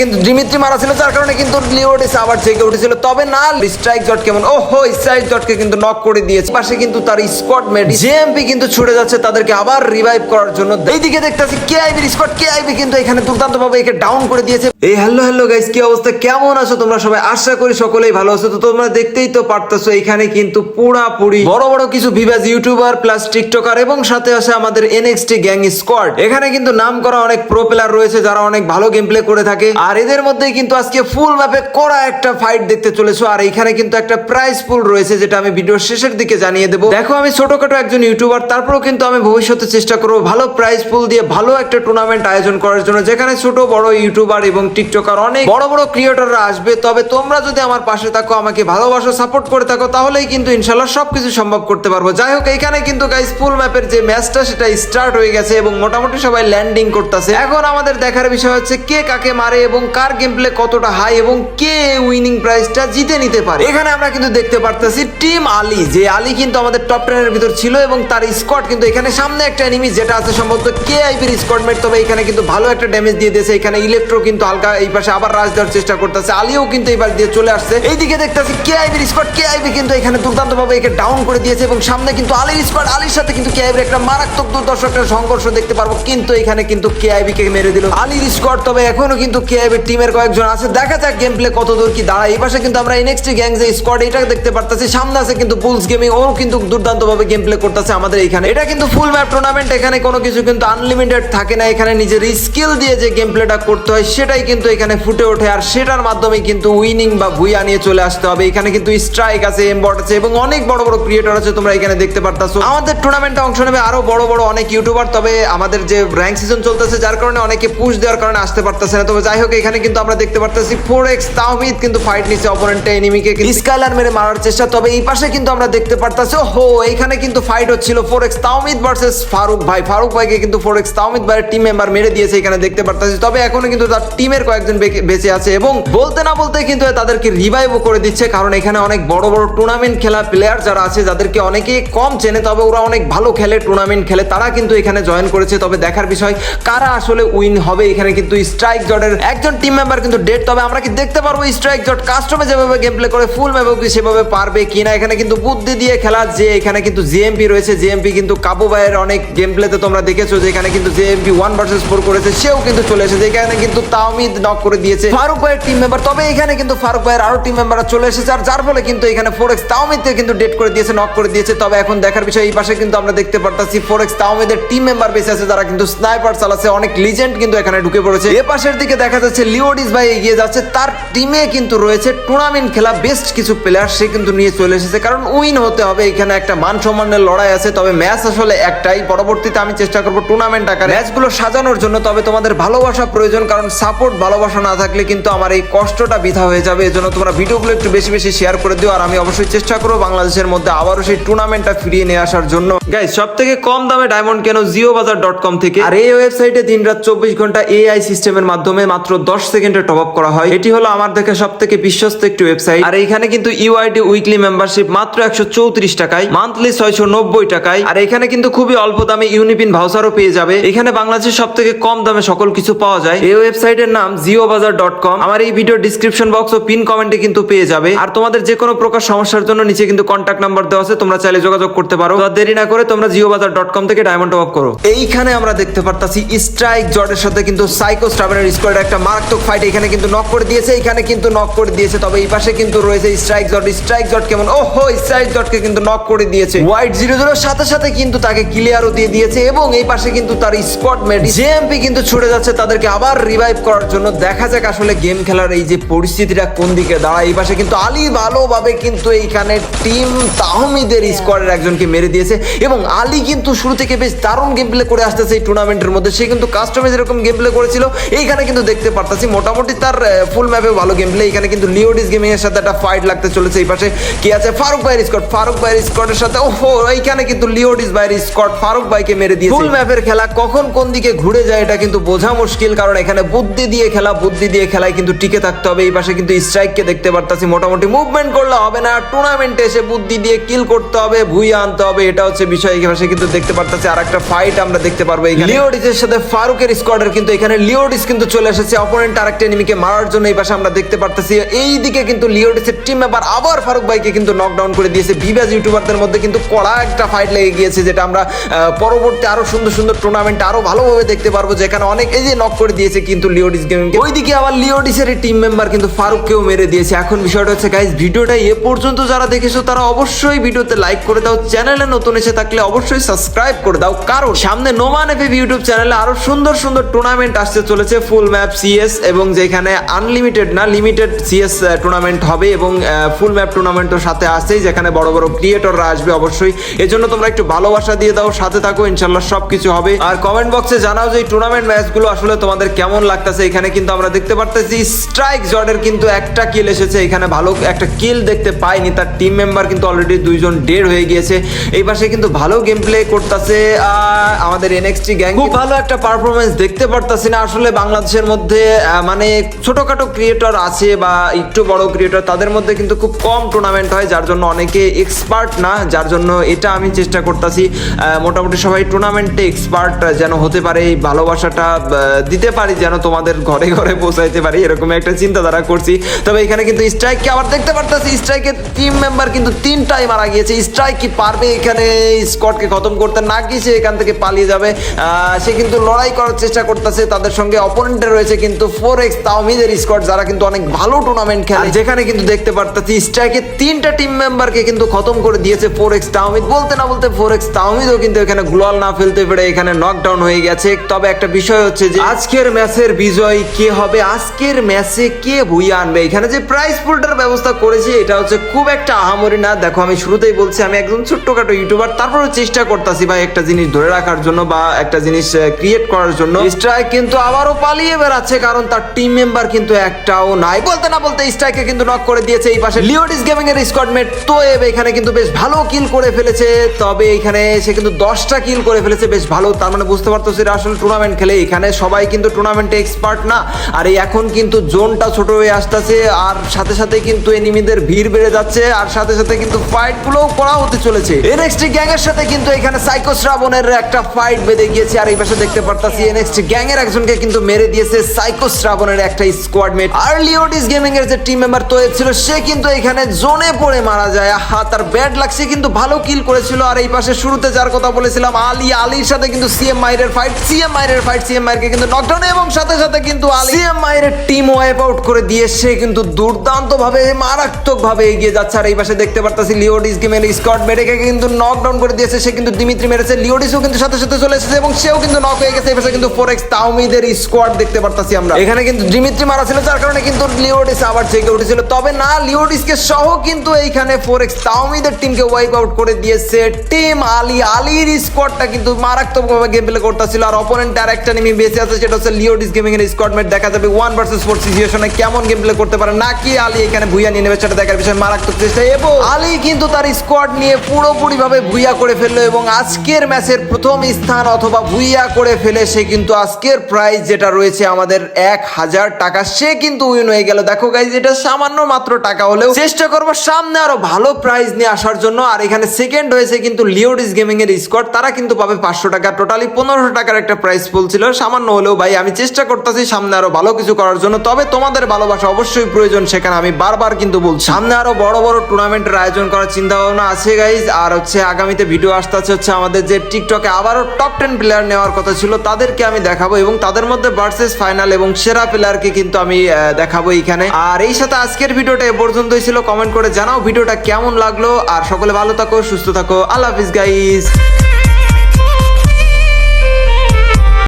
কিন্তু মারা ছিল কারণে কিন্তু লিওডিস আবার উঠেছিল। তবে না স্ট্রাইক কেমন ও হো স্ট্রাইক কিন্তু নক করে দিয়েছে। পাশে কিন্তু তার মেট জেএমপি কিন্তু ছুটে যাচ্ছে তাদেরকে আবার রিভাইভ করার জন্য। এইদিকে দেখতেছি আইবি কিন্তু এখানে দুর্দান্ত ভাবে একে ডাউন করে দিয়েছে। এই হ্যালো হ্যালো গাইস কি অবস্থা? কেমন আছো তোমরা সবাই? আশা করি সকলেই ভালো আছো। তো তোমরা দেখতেই তো পারতেছো, এখানে কিন্তু পুরাপুরি বড় বড় কিছু ভিভাজ ইউটিউবার প্লাস টিকটকার এবং সাথে আছে আমাদের এনএক্সটি গ্যাং স্কোয়াড এখানে কিন্তু নাম করা অনেক প্রো প্লেয়ার রয়েছে, যারা অনেক ভালো গেম প্লে করে থাকে। আর এদের মধ্যে কিন্তু আজকে ফুল ম্যাপে কড়া একটা ফাইট দেখতে চলেছো। আর এখানে কিন্তু একটা প্রাইজ পুল রয়েছে, যেটা আমি ভিডিওর শেষের দিকে জানিয়ে দেবো। দেখো, আমি ছোটখাটো একজন ইউটিউবার তারপরেও কিন্তু আমি ভবিষ্যতে চেষ্টা করব ভালো প্রাইজ পুল দিয়ে ভালো একটা টুর্নামেন্ট আয়োজন করার জন্য। যেখানে ছোট, বড় ইউটিউবার এবং টিকটকার অনেক বড় বড় ক্রিয়েটররা আসবে। তবে তোমরা যদি আমার পাশে থাকো, আমাকে ভালোবাসো সাপোর্ট করে থাকো, তাহলেই কিন্তু ইনশাল্লাহ সবকিছু সম্ভব করতে পারব। যাই হোক এখানে কিন্তু গাইস ফুল ম্যাপের যে ম্যাচটা সেটা স্টার্ট হয়ে গেছে এবং মোটামুটি সবাই ল্যান্ডিং করতেছে। এখন আমাদের দেখার বিষয় হচ্ছে কে কাকে মারে এবং কার গেম প্লে কতটা হাই এবং কে উইনিং প্রাইজটা জিতে নিতে পারে। এখানে আমরা কিন্তু দেখতে পারতেছি টিম আলী যে আলী কিন্তু আমাদের টপ টেনের ভিতর ছিল এবং তার স্কোয়াড কিন্তু এখানে সামনে একটা এনিমি যেটা আছে সম্ভবত কে আইবির স্কোয়াড মেট তবে এখানে কিন্তু ভালো একটা ড্যামেজ দিয়ে দিয়েছে। এখানে ইলেকট্রো কিন্তু হালকা এই পাশে আবার রাজ দেওয়ার চেষ্টা করতেছে। আলীও কিন্তু এই পাশ দিয়ে চলে আসছে। এইদিকে দেখতেছি কে আইবির স্কোয়াড কে আইবি কিন্তু এখানে দুর্দান্ত ভাবে একে ডাউন করে দিয়েছে এবং সামনে কিন্তু আলীর স্কোয়াড আলীর সাথে কিন্তু কে আইবির একটা মারাত্মক দুর্দর্শ একটা সংঘর্ষ দেখতে পারব। কিন্তু এখানে কিন্তু কে আইবি কে মেরে দিল। আলীর স্কোয়াড তবে এখনও কিন্তু কে টিমের কয়েকজন আছে? দেখা যাক গেম প্লে কত দূর কি দাঁড়ায়। এই পাশে কিন্তু আমরা স্কোয়াড এটা দেখতে সামনে আছে কিন্তু পুলস গেমিং ও কিন্তু দুর্দান্ত ভাবে গেম প্লে করতেছে আমাদের এখানে এটা কিন্তু ফুল ম্যাপ টুর্নামেন্ট এখানে কোনো কিছু কিন্তু আনলিমিটেড থাকে না। এখানে নিজের স্কিল দিয়ে যে গেম প্লেটা করতে হয়, সেটাই কিন্তু এখানে ফুটে ওঠে। আর সেটার মাধ্যমে কিন্তু উইনিং বা ভুইয়া নিয়ে চলে আসতে হবে। এখানে কিন্তু স্ট্রাইক আছে এমবট আছে এবং অনেক বড় বড় ক্রিয়েটর আছে তোমরা এখানে দেখতে পারতাছো। আমাদের টুর্নামেন্টে অংশ নেবে আরও বড় বড় অনেক ইউটিউবার তবে আমাদের যে র্যাঙ্ক সিজন চলতেছে, যার কারণে অনেকে পুশ দেওয়ার কারণে আসতে পারতেছে না। তবে যাই হোক এখানে কিন্তু আমরা দেখতে পারতেছি ফোর এক্স তাহমিদ কিন্তু ফাইট নিচ্ছে অপোনেন্টে এনিমিকে স্কাইলার মেরে মারার চেষ্টা, তবে এই পাশে কিন্তু আমরা দেখতে পারতাছি হো এখানে কিন্তু ফাইট হচ্ছিল four X Tahmid versus Faruk ভাই। ফারুক ভাইকে কিন্তু ফোর এক্স তাহমিদ ভাইয়ের টিম মেম্বার মেরে দিয়েছে এখানে দেখতে পারতাছি, তবে এখনও কিন্তু তার টিমের কয়েকজন বেঁচে আছে এবং বলতে না বলতে কিন্তু তাদেরকে রিভাইভও করে দিচ্ছে, কারণ এখানে অনেক বড় বড় টুর্নামেন্ট খেলা প্লেয়ার যারা আছে, যাদেরকে অনেকে কম চেনে, তবে ওরা অনেক ভালো খেলে টুর্নামেন্ট খেলে, তারা কিন্তু এখানে জয়েন করেছে। তবে দেখার বিষয়, কারা আসলে উইন হবে, এখানে কিন্তু স্ট্রাইক জটের একজন টিম মেম্বার কিন্তু ডেট তবে আমরা কি দেখতে পারব স্ট্রাইক জট? কাস্টমে যেভাবে গেম প্লে করে ফুল ম্যাপেও কি সেভাবে পারবে কিনা? এখানে কিন্তু বুদ্ধি দিয়ে খেলা যে এখানে কিন্তু জিএমপি রয়েছে। জিএমপি কিন্তু কাবু ভাইয়ের অনেক গেম প্লেতে তোমরা দেখেছ যে এখানে কিন্তু জিএমপি ওয়ান ভার্সেস ফোর করেছে, সেও কিন্তু চলে এসেছে। এখানে কিন্তু তাওমিদ নক করে দিয়েছে ফারুক ভাইয়ের টিম মেম্বার তবে এখানে কিন্তু ফারুক ভাইয়ের আরও টিম মেম্বাররা চলে এসেছে, আর যার ফলে কিন্তু এখানে ফোর এক্স তাওমিদকে কিন্তু ডেট করে দিয়েছে নক করে দিয়েছে। তবে এখন দেখার বিষয়, এই পাশে কিন্তু আমরা দেখতে পারতাছি ফোর এক্স তাওমিদের টিম মেম্বার বেঁচে আছে, যারা কিন্তু স্নাইপার চালাচ্ছে। অনেক লিজেন্ড কিন্তু এখানে ঢুকে পড়েছে। এ পাশের দিকে দেখা যাচ্ছে লিওডিস ভাই এগিয়ে যাচ্ছে তার টিমে কিন্তু রয়েছে টুর্নামেন্ট খেলা বেস্ট কিছু প্লেয়ার সে কিন্তু নিয়ে চলে এসেছে কারণ উইন হতে হবে এখানে একটা মান সম্মানের লড়াই আছে তবে ম্যাচ আসলে একটাই পরবর্তীতে আমি চেষ্টা করব টুর্নামেন্ট আকারে। ম্যাচগুলো সাজানোর জন্য তবে তোমাদের ভালোবাসা প্রয়োজন কারণ সাপোর্ট ভালোবাসা না থাকলে কিন্তু আমার এই কষ্টটা বৃথা হয়ে যাবে এজন্য তোমরা ভিডিওগুলো একটু বেশি বেশি শেয়ার করে দিও আর আমি অবশ্যই চেষ্টা করব বাংলাদেশের মধ্যে আবারও সেই টুর্নামেন্টটা ফিরিয়ে নিয়ে আসার জন্য। গাইজ সব থেকে কম দামে ডায়মন্ড কেন জিও বাজার ডট কম থেকে? আর এই ওয়েবসাইটে দিন রাত চব্বিশ ঘণ্টা এআই সিস্টেমের মাধ্যমে মাত্র দশ সেকেন্ডে টপ আপ করা হয়। এটি হলো আমার দেখে সব থেকে বিশ্বস্ত একটি ওয়েবসাইট আর এখানে কিন্তু ইউআইডি উইকলি মেম্বারশিপ মাত্র একশো চৌত্রিশ টাকায় মান্থলি ছয়শো নব্বই টাকায়। আর এখানে কিন্তু খুবই অল্প দামে ইউনিপিন ভাউচারও পেয়ে যাবে। এখানে বাংলাদেশের সব থেকে কম দামে সকল কিছু পাওয়া যায়। এই ওয়েবসাইটের নাম জিও বাজার ডট কম। আমার এই ভিডিও ডিসক্রিপশন বক্স ও পিন কমেন্টে কিন্তু পেয়ে যাবে। আর তোমাদের যে কোনো প্রকার সমস্যার জন্য নিচে কিন্তু কন্ট্যাক্ট নাম্বার দেওয়া আছে, তোমরা চাইলে যোগাযোগ করতে পারো। আর দেরি না করে তোমরা জিও বাজার ডট কম থেকে ডায়মন্ড টপ করো। এইখানে আমরা দেখতে পারতাছি স্ট্রাইক জটের সাথে কিন্তু সাইকো স্টাবেনের স্কোয়াড একটা মারাত্মক ফাইট এখানে কিন্তু নক করে দিয়েছে এখানে কিন্তু নক করে দিয়েছে তবে এই পাশে কিন্তু রয়েছে স্ট্রাইক জট স্ট্রাইক জট কেমন? ও হো স্ট্রাইক জটকে কিন্তু নক করে দিয়েছে। হোয়াইট জিরো জিরোর সাথে সাথে কিন্তু তাকে ক্লিয়ারও দিয়ে দিয়েছে এবং এই পাশে কিন্তু তার স্কোয়াড মেট জেএমপি কিন্তু ছুটে যাচ্ছে তাদেরকে আবার রিভাইভ করার জন্য। দেখা যাক আসলে গেম খেলার এই যে পরিস্থিতিটা কোন দিকে দাঁড়ায়। এই পাশে কিন্তু আলী ভালোভাবে কিন্তু এইখানে টিম তাহমিদের স্কোয়াডের একজনকে মেরে দিয়েছে এবং আলী কিন্তু শুরু থেকে বেশ দারুণ গেম প্লে করে আসতেছে এই টুর্নামেন্টের মধ্যে। সে কিন্তু কাস্টমে যেরকম গেম প্লে করেছিল। এইখানে কিন্তু দেখতে পারতাছি। মোটামুটি তার ফুল ম্যাপে ভালো গেম প্লে এখানে কিন্তু লিওডিস গেমিং এর সাথে একটা ফাইট লাগতে চলেছে এই পাশে। কি আছে? ফারুক ভাইয়ের স্কট ফারুক ভাইয়ের স্কটের সাথে ওহো এইখানে কিন্তু লিওডিস ভাইয়ের স্কট ফারুক ভাইকে মেরে দিয়েছে। ফুল ম্যাপের খেলা কখন কোন দিকে ঘুরে যায় এটা কিন্তু বোঝা মুশকিল কারণ এখানে বুদ্ধি দিয়ে খেলা বুদ্ধি দিয়ে খেলায় কিন্তু টিকে থাকতে হবে। এই পাশে কিন্তু স্ট্রাইককে দেখতে পারতাছি মোটামুটি মুভমেন্ট করলে হবে না। টুর্নামেন্টে এসে বুদ্ধি দিয়ে কিল করতে হবে ভুইয়া আনতে হবে এটা হচ্ছে বিষয়। এই পাশে কিন্তু দেখতে পারতাছি আর একটা ফাইট আমরা দেখতে পারব এখানে। লিওডিসের সাথে ফারুকের স্কোয়াডের কিন্তু এখানে লিওডিস কিন্তু চলে এসেছে। অপোনেন্ট আরেকটা এনিমিকে মারার জন্য এই পাশে আমরা দেখতে পারতেছি। এই দিকে কিন্তু লিওডিসের টিম মেম্বার আবার ফারুক ভাইকে কিন্তু নকডাউন করে দিয়েছে। বিবাজ ইউটিউবারদের মধ্যে কিন্তু কড়া একটা ফাইট লেগে গিয়েছে, যেটা আমরা পরবর্তী আরও সুন্দর সুন্দর টুর্নামেন্ট আরও ভালোভাবে দেখতে পারব, যেখানে অনেক এই যে নক করে দিয়েছে কিন্তু লিওডিস গেমিং ওইদিকে আবার লিওডিসের টিম মেম্বার কিন্তু ফারুককেও মেরে দিয়েছে। এখন বিষয়টা হচ্ছে গাইজ ভিডিওটা এ পর্যন্ত যারা দেখেছ, তারা অবশ্যই ভিডিওতে লাইক করে দাও। চ্যানেলে নতুন এসে থাকলে অবশ্যই সাবস্ক্রাইব করে দাও। কারণ সামনে নোমান এফ ইউটিউব চ্যানেলে আরও সুন্দর সুন্দর টুর্নামেন্ট আসতে চলেছে। ফুল ম্যাপ সিএস এবং যেখানে আনলিমিটেড না লিমিটেড সিএস টুর্নামেন্ট হবে এবং ফুল ম্যাপ টুর্নামেন্টও সাথে আসছেই যেখানে বড় বড় ক্রিয়েটররা আসবে অবশ্যই। এজন্য তোমরা একটু ভালোবাসা দিয়ে দাও সাথে থাকো ইনশাল্লাহ সব কিছু হবে। আর কমেন্ট বক্সে জানাও যে এই টুর্নামেন্ট ম্যাচগুলো আসলে তোমাদের কেমন লাগতেছে। এখানে কিন্তু আমরা দেখতে পারতেছি স্ট্রাইক জর্ডের কিন্তু একটা কিল এসেছে। এখানে ভালো একটা কিল দেখতে পাইনি তার টিম মেম্বার কিন্তু অলরেডি দুইজন ডেড হয়ে গিয়েছে। এই পাশে কিন্তু ভালো গেম প্লে করতেছে আমাদের এনএক্সটি গ্যাং খুব ভালো একটা পারফরমেন্স দেখতে পারতাছি না। আসলে বাংলাদেশের মধ্যে আহ, মানে ছোটখাটো ক্রিয়েটর আছে বা একটু বড় ক্রিয়েটর তাদের মধ্যে কিন্তু খুব কম টুর্নামেন্ট হয় যার জন্য অনেকে এক্সপার্ট না যার জন্য এটা আমি চেষ্টা করতেছি মোটামুটি সবাই টুর্নামেন্টে এক্সপার্ট যেন হতে পারে এই ভালোবাসাটা দিতে পারি যেন তোমাদের ঘরে ঘরে পৌঁছাইতে পারি এরকম একটা চিন্তাধারা করছি। তবে এখানে কিন্তু স্ট্রাইককে আবার দেখতে পারতেছি স্ট্রাইকের টিম মেম্বার কিন্তু তিনটাই মারা গিয়েছে স্ট্রাইক কি পারবে এখানে স্কটকে খতম করতে না কি সে এখান থেকে পালিয়ে যাবে সে কিন্তু লড়াই করার চেষ্টা করতেছে তাদের সঙ্গে অপোনেন্টে রয়েছে কিন্তু ফোর এক্স তাওমিদের স্কট যারা কিন্তু অনেক ভালো টুর্নামেন্ট খেলে। যেখানে কিন্তু দেখতে পারতেছি স্ট্রাইকের তিনটা টিম মেম্বারকে কিন্তু খতম করে দিয়েছে ফোর এক্স তাওমিদ বলতে না বলতে ফোর এক্স তাওমিদও কিন্তু এখানে গ্লোয়াল না ফেলতে পেরে এখানে নকডাউন হয়ে গেছে। তবে একটা বিষয় হচ্ছে যে আজকের ম্যাচের বিজয় কে হবে আজকের ম্যাচে কে ভুইয়া আনবে? এখানে যে প্রাইস পুলটার ব্যবস্থা করেছে এটা হচ্ছে খুব একটা আহামরি না। দেখো আমি শুরুতেই বলছি আমি একজন ছোট্টখাটো ইউটিউবার তারপরে চেষ্টা করতেছি ভাই একটা জিনিস ধরে রাখার জন্য বা একটা জিনিস ক্রিয়েট করার জন্য। স্ট্রাইক কিন্তু আবারও পালিয়ে বেড়াচ্ছে। কারণ তার টিম মেম্বার কিন্তু একটাও নাই। বলতে না বলতে স্ট্রাইকে কিন্তু নক করে দিয়েছে এই পাশে লিওডিস গেমিং এর স্কোয়াডমেট তো এখানে কিন্তু বেশ ভালো কিল করে ফেলেছে, তবে এখানে সে কিন্তু দশটা কিল করে ফেলেছে, বেশ ভালো। তার মানে বুঝতে পারতো সেটা আসলে টুর্নামেন্ট খেলে। এখানে সবাই কিন্তু টুর্নামেন্টে এক্সপার্ট না। আর এখন কিন্তু জোনটা ছোট হয়ে আসতেছে, আর সাথে সাথে কিন্তু এনিমিদের ভিড় বেড়ে যাচ্ছে, আর সাথে সাথে কিন্তু ফাইট গুলোও করা হতে চলেছে। এনএক্সটি গ্যাং এর সাথে কিন্তু এখানে সাইকো শ্রাবণের একটা ফাইট বেঁধে গিয়েছে, আর এই পাশে দেখতে পারতাছি এনএক্সটি গ্যাং এর একজনকে কিন্তু মেরে দিয়েছে সাইকো শ্রাবণের একটা স্কোয়াড মেট আর লিওডিস গেমিং এর যে টিম মেম্বার তো ছিল সে কিন্তু এখানে জোনে পড়ে মারা যায়। হা তার ব্যাড লাগছে কিন্তু ভালো কিল করেছিল। আর এই পাশে শুরুতে যার কথা বলেছিলাম, আলী, আলীর সাথে কিন্তু সিএম মাইরের ফাইট সিএম মাইরের ফাইট সিএম মাইরকে কিন্তু নকডাউন এবং সাথে সাথে কিন্তু আলী সিএম মাইরের টিম ওয়াইপ আউট করে দিয়ে সে কিন্তু দুর্দান্ত ভাবে মারাত্মক ভাবে এগিয়ে যাচ্ছে। আর এই পাশে দেখতে পারতাছি লিওডিস গেমের স্কট মেরেকে কিন্তু নকডাউন করে দিয়েছে। সে কিন্তু দিমিত্রি মেরেছে। লিওডিসও কিন্তু সাথে সাথে চলে এসেছে এবং সেও কিন্তু নক হয়ে গেছে। এই পাশে কিন্তু ফোরেক্স তাওমিদের স্কোয়াড দেখতে পারতাছি। আমরা। এখানে কিন্তু দিমিত্রি মারা ছিল, যার কারণে কিন্তু লিওডিস আবার জেগে উঠেছিল। তবে না, লিওডিসকে সহ কিন্তু এইখানে ফোরেক্স তাওমিদের টিমকে ওয়াইপ আউট করে দিয়েছে। টিম আলী, আলীর স্কোয়াডটা কিন্তু মারাত্মকভাবে গেম প্লে করতেছিল। আর অপোনেন্ট আর একটা নিমি বেঁচে আছে, সেটা হচ্ছে লিওডিস গেমিং এর স্কোয়াড দেখা যাবে ওয়ান ভার্সেস ফোর সিচুয়েশনে কেমন গেম প্লে করতে পারে। নাকি আলী এখানে ভুইয়া নিয়ে নেবে, সেটা দেখার বিষয়। মারাত্মক চেষ্টা। এবং আলী কিন্তু তার স্কোয়াড নিয়ে পুরোপুরি ভাবে ভুইয়া করে ফেলল এবং আজকের ম্যাচের প্রথম স্থান অথবা ভুইয়া করে ফেলে সে কিন্তু আজকের প্রাইজ যেটা রয়েছে আমাদের এক হাজার টাকা, সে কিন্তু উইন হয়ে গেল। দেখো গাইজ এটা সামান্য মাত্র টাকা হলেও চেষ্টা করব সামনে আরও ভালো প্রাইজ নিয়ে আসার জন্য। আর এখানে সেকেন্ড হয়েছে কিন্তু লিওডিস গেমিং এর স্কোয়াড তারা কিন্তু পাবে পাঁচশো টাকা টোটালি পনেরোশো টাকার একটা প্রাইস পুল ছিল। সামান্য হলেও ভাই, আমি চেষ্টা করতেছি সামনে আরও ভালো কিছু করার জন্য। তবে তোমাদের ভালোবাসা অবশ্যই প্রয়োজন, সেখানে আমি বারবার কিন্তু বলছি। সামনে আরও বড় বড় টুর্নামেন্টের আয়োজন করার চিন্তা ভাবনা আছে গাইজ আর হচ্ছে আগামীতে ভিডিও আসতে আছে হচ্ছে আমাদের যে টিকটকে আবারও টপ টেন প্লেয়ার নেওয়ার কথা ছিল, তাদেরকে আমি দেখাবো এবং তাদের মধ্যে ভার্সেস ফাইনাল এবং সেরা প্লেয়ারকে কিন্তু আমি দেখাবো এইখানে। আর এই সাথে আজকের ভিডিওটা এ পর্যন্তই ছিল। কমেন্ট করে জানাও ভিডিওটা কেমন লাগল। আর সকলে ভালো থাকো, সুস্থ থাকো। আল্লাহ হাফিজ গাইজ